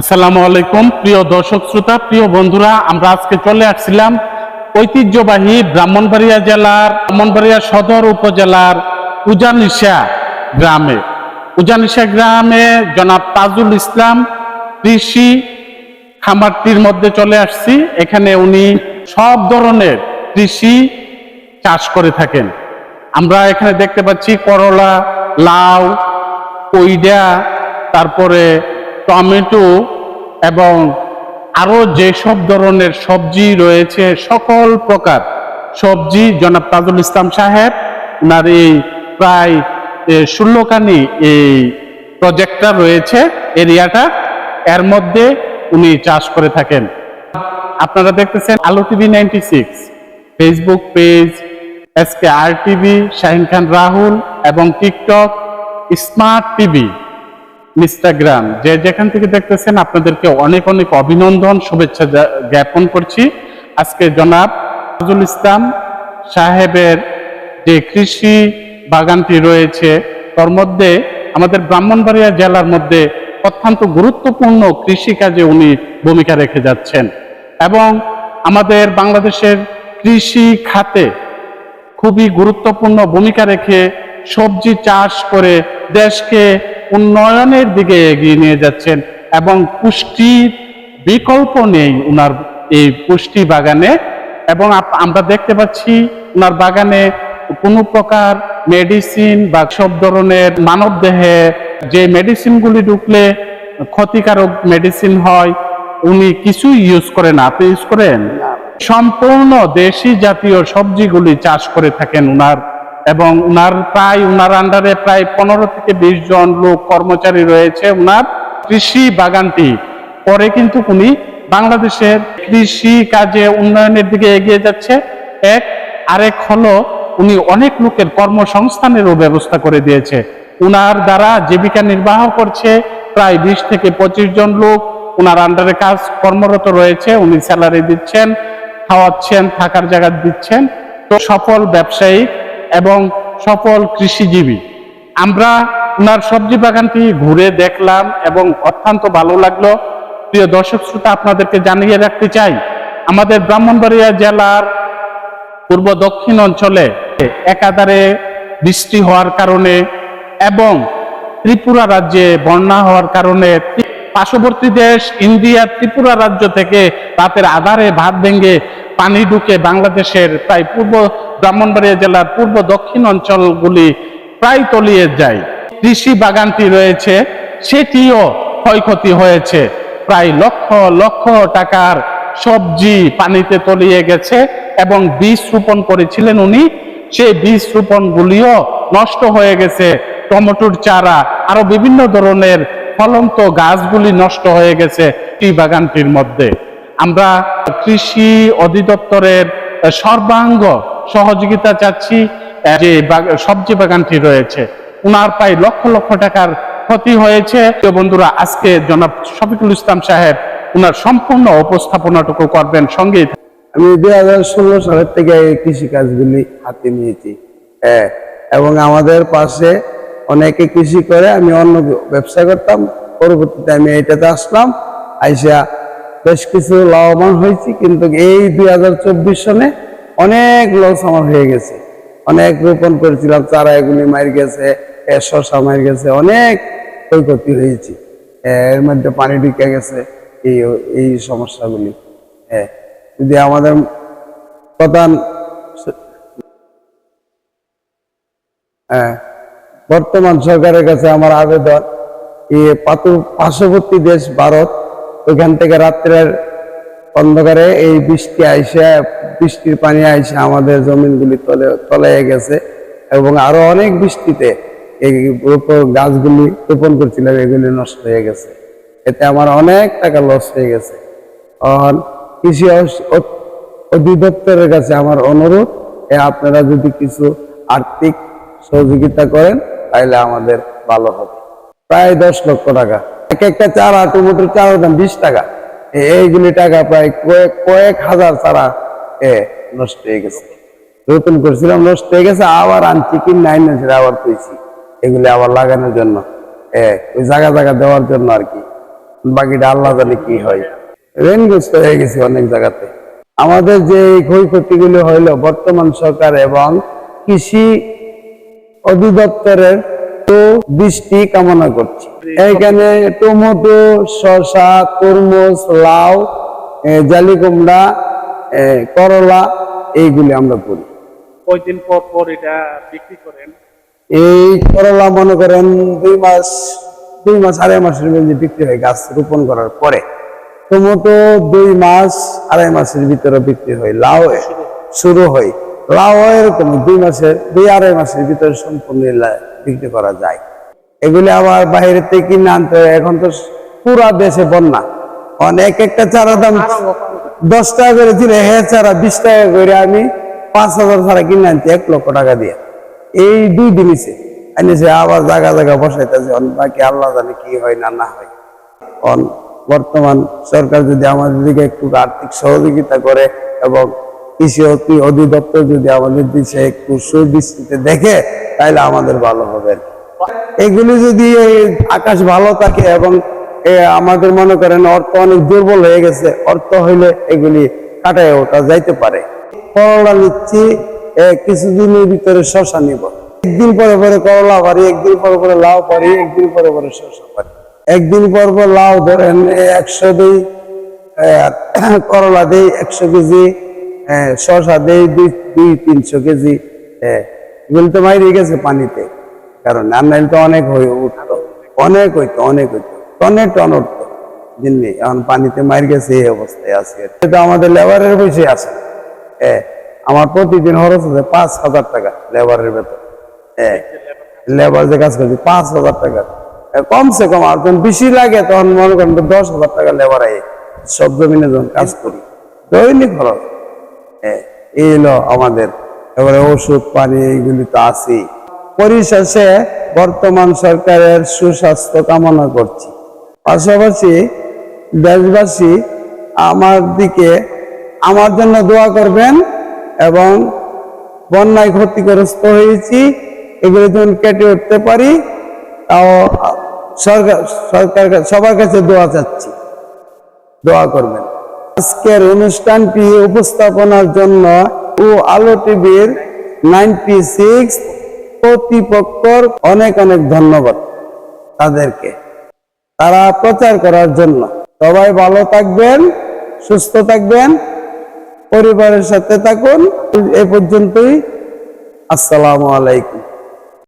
আসসালামু আলাইকুম, প্রিয় দর্শক শ্রোতা, প্রিয় বন্ধুরা, আমরা আজকে চলে আসছিলাম ঐতিহ্যবাহী ব্রাহ্মণবাড়িয়া জেলার, ব্রাহ্মণবাড়িয়া সদর উপজেলার উজানিশা গ্রামে। উজানিশা গ্রামে জনাব তাজুল ইসলাম কৃষি খামারটির মধ্যে চলে আসছি। এখানে উনি সব ধরনের কৃষি চাষ করে থাকেন। আমরা এখানে দেখতে পাচ্ছি করলা, লাউ, কইডা, তারপরে টমেটো এবং আরও যেসব ধরনের সবজি রয়েছে, সকল প্রকার সবজি জনাব তাজুল ইসলাম সাহেব ওনার এই প্রায় ষোলোখানি এই প্রজেক্টটা রয়েছে এরিয়াটা। এর মধ্যে উনি চাষ করে থাকেন। আপনারা দেখতেছেন Alo TV ninety six, Facebook page SK R TV, Shahin Khan, Rahul এবং টিকটক, স্মার্ট টিভি। ইনস্টাগ্রাম যে যেখান থেকে দেখতেছেন আপনাদেরকে অনেক অনেক অভিনন্দন, শুভেচ্ছা জ্ঞাপন করছি। আজকে জনাব নজরুল ইসলাম সাহেবের যে কৃষি বাগানটি রয়েছে, তার মধ্যে আমাদের ব্রাহ্মণবাড়িয়া জেলার মধ্যে অত্যন্ত গুরুত্বপূর্ণ কৃষি কাজে উনি ভূমিকা রেখে যাচ্ছেন। এবং আমাদের বাংলাদেশের কৃষি খাতে খুবই গুরুত্বপূর্ণ ভূমিকা রেখে সবজি চাষ করে দেশকে উন্নয়নের দিকে এগিয়ে নিয়ে যাচ্ছেন এবং পুষ্টির বিকল্প নেই উনার এই পুষ্টি বাগানে। এবং আমরা দেখতে পাচ্ছি উনার বাগানে কোনো প্রকার মেডিসিন বা সব ধরনের মানব দেহে যে মেডিসিনগুলি ঢুকলে ক্ষতিকারক মেডিসিন হয় উনি কিছুই ইউজ করেন না। আপনি ইউজ করেন? সম্পূর্ণ দেশি জাতীয় সবজিগুলি চাষ করে থাকেন উনার এবং উনার প্রায়, উনার আন্ডারে প্রায় পনেরো থেকে বিশ জন লোক কর্মচারী রয়েছে। উনার কৃষি বাগানটি। পরে কিন্তু উনি বাংলাদেশের কৃষি কাজে উন্নয়নের দিকে এগিয়ে যাচ্ছে। এক, আরেক হলো উনি অনেক লোকের কর্মসংস্থানেরও ব্যবস্থা করে দিয়েছে। উনার দ্বারা জীবিকা নির্বাহ করছে প্রায় বিশ থেকে পঁচিশ জন লোক। উনার আন্ডারে কাজ কর্মরত রয়েছে, উনি স্যালারি দিচ্ছেন, খাওয়াচ্ছেন, থাকার জায়গা দিচ্ছেন। তো সফল ব্যবসায়ী এবং সফল কৃষিজীবী। আমরা ওনার সবজি বাগানটি ঘুরে দেখলাম এবং অত্যন্ত ভালো লাগল। প্রিয় দর্শক শ্রোতা, আপনাদেরকে জানিয়ে রাখতে চাই, আমাদের ব্রাহ্মণবাড়িয়া জেলার পূর্ব দক্ষিণ অঞ্চলে একাধারে বৃষ্টি হওয়ার কারণে এবং ত্রিপুরা রাজ্যে বন্যা হওয়ার কারণে পার্শ্ববর্তী দেশ, ইন্ডিয়া, ত্রিপুরা রাজ্য থেকে রাতের আধারে ভাত ভেঙে পানি ঢুকে বাংলাদেশের প্রায় পূর্ব ব্রাহ্মণবাড়িয়া জেলার পূর্ব দক্ষিণ অঞ্চলগুলি প্রায় তলিয়ে যায়। কৃষি বাগানটি রয়েছে, সেটিও ক্ষয়ক্ষতি হয়েছে। প্রায় লক্ষ লক্ষ টাকার সবজি পানিতে তলিয়ে গেছে এবং বীজ রোপণ করেছিলেন উনি। সেই বীজ রোপণ গুলিও নষ্ট হয়ে গেছে। টমেটোর চারা আরও বিভিন্ন ধরনের ফলন্ত গাছগুলি নষ্ট হয়ে গেছে টি বাগানটির মধ্যে। আমরা কৃষি অধিদপ্তরের সর্বাঙ্গ সহযোগিতা চাচ্ছি যে সবজি বাগানটি রয়েছে। উনার প্রায় লক্ষ লক্ষ টাকার ক্ষতি হয়েছে। বন্ধুরা, আজকে জনাব শফিকুল ইসলাম সাহেব উনার সম্পূর্ণ উপস্থাপনাটুকু করবেন সঙ্গেই আমি দুই হাজার ষোলো সালের থেকে এই কৃষি কাজগুলি হাতে নিয়েছি হ্যাঁ। এবং আমাদের পাশে অনেকে কৃষি করে আমি অন্য ব্যবসা করতাম। পরবর্তীতে আমি এটাতে আসলাম, আইসা বেশ কিছু লাভবান হয়েছি, কিন্তু এই দুই হাজার চব্বিশ সনে অনেক লস আমার হয়ে গেছে। অনেক রোপণ করেছিলাম, চারা এগুলি মার গেছে শশা মার গেছে, অনেক ক্ষয়ক্ষতি হয়েছে। এর মধ্যে পানি ঢুকে গেছে, এই এই সমস্যাগুলি। হ্যাঁ যদি আমাদের প্রধান হ্যাঁ বর্তমান সরকারের কাছে আমার আবেদন এই পার্শ্ববর্তী দেশ ভারত ওইখান থেকে রাত্রের অন্ধকারে এই বৃষ্টি আইসে, বৃষ্টির পানি আইসে আমাদের জমিনগুলি তলে, তলাইয়ে গেছে এবং আরও অনেক বৃষ্টিতে এই গাছগুলি রোপণ করছিলাম, এগুলি নষ্ট হয়ে গেছে। এতে আমার অনেক টাকা লস হয়ে গেছে। আর কৃষি অধিদপ্তরের কাছে আমার অনুরোধ আপনারা যদি কিছু আর্থিক সহযোগিতা করেন তাহলে আমাদের ভালো হবে। প্রায় দশ লক্ষ টাকা। এক একটা চারা টমেটোর চারার দাম বিশ টাকা। এইগুলি টাকা প্রায় কয়েক কয়েক হাজার চারা, এ, নষ্ট হয়ে গেছে। নতুন করছিলাম, নষ্ট হয়ে গেছে, আবার আনছি, কিনে আইনেছি আবার পেয়েছি এগুলি আবার লাগানোর জন্য, এ, ওই জায়গা জায়গা দেওয়ার জন্য আর কি। বাকিটা আল্লাহ জানে কি হয়। ঋণগ্রস্ত হয়ে গেছি অনেক জায়গাতে। আমাদের যে এই ক্ষয়ক্ষতিগুলো হইল বর্তমান সরকার এবং কৃষি অধিদপ্তরের বৃষ্টি কামনা করছি। এখানে টমেটো শসা তরমুজ লাউ জালি কুমড়া করলা এইগুলি আমরা করি। কয়দিন পর পর এটা বিক্রি করেন? এই করলা মনে করেন দুই মাস দুই মাস আড়াই মাসের মধ্যে বিক্রি হয় গাছ রোপণ করার পরে। টমেটো দুই মাস আড়াই মাসের ভিতরে বিক্রি হয় লাউ শুরু হয়। লাউ এরকম দুই মাসের, দুই আড়াই মাসের ভিতরে সম্পূর্ণ বিক্রি করা যায়। এগুলি আবার বাইরে থেকে কিনে আনতে এখন তো পুরা দেশে বন্যা। অনেক একটা চারা দাম দশ টাকা করে ছিল হ্যাঁ চারা, বিশ টাকা করে আমি পাঁচ হাজার চারা কিনে আনছি, এক লক্ষ টাকা দিয়ে। এই দুই দিনইছে আনিছে, আবার জায়গা জায়গা বসাইতেছে। বাকি আল্লাহ জানে কি হয় না না হয়। অন বর্তমান সরকার যদি আমাদের দিকে একটু আর্থিক সহযোগিতা করে এবং কৃষি অধিদপ্তর যদি আমাদের দিকে একটু সুদৃষ্টিতে দেখে, তাহলে আমাদের ভালো হবে। এগুলি যদি আকাশ ভালো থাকে এবং আমাদের মনে করেন অর্থ অনেক দুর্বল হয়ে গেছে, অর্থ হইলে এগুলি কাটায় ওটা যাইতে পারে। করলা নিচ্ছি কিছুদিনের ভিতরে শশা নিব। একদিন পরে পরে করলা পারি, একদিন পরে পরে লাউ পারি, একদিন পরে পরে শশা পারি। একদিন পর পর লাউ ধরেন একশো দিই করলা দেই একশো কেজি। এ, শশা দেই দুই দুই তিনশো কেজি। এগুলো তো মাইরে গেছে পানিতে। কারণ আর তো অনেক হয়ে উঠতো অনেক হইতো অনেক হইতো। টনে টন উঠতো। জিন্নি এখন পানিতে মার গেছে এই অবস্থায় আছে এটা আমাদের লেবারের পয়সা আছে। এ আমার প্রতিদিন খরচ আছে পাঁচ হাজার টাকা লেবারের বেতন। এ লেবার যে কাজ করছি পাঁচ হাজার টাকা। কমসে কম আর যখন বেশি লাগে তখন মনে করেন তো দশ হাজার টাকা লেবার আয়। সব জমিনে যখন কাজ করি দৈনিক খরচ। এই হলো আমাদের। এবারে ওষুধ, পানি, এইগুলি তো আছেই। পরিশেষে বর্তমান সরকারের সুস্বাস্থ্য কামনা করছি। পাশাপাশি দেশবাসী আমার দিকে আমার জন্য দোয়া করবেন এবং বন্যায় ক্ষতিগ্রস্ত হয়েছি, এগুলো যখন কেটে উঠতে পারি, তাও সরকার সরকার, সবার কাছে দোয়া চাচ্ছি। দোয়া করবেন। আজকের অনুষ্ঠানটি উপস্থাপনার জন্য ও আলো টিভির নাইনটি সিক্স কর্তৃপক্ষর অনেক অনেক ধন্যবাদ তাদেরকে। তারা প্রচার করার জন্য। সবাই ভালো থাকবেন, সুস্থ থাকবেন, পরিবারের সাথে থাকুন। এ পর্যন্তই। আসসালামু আলাইকুম।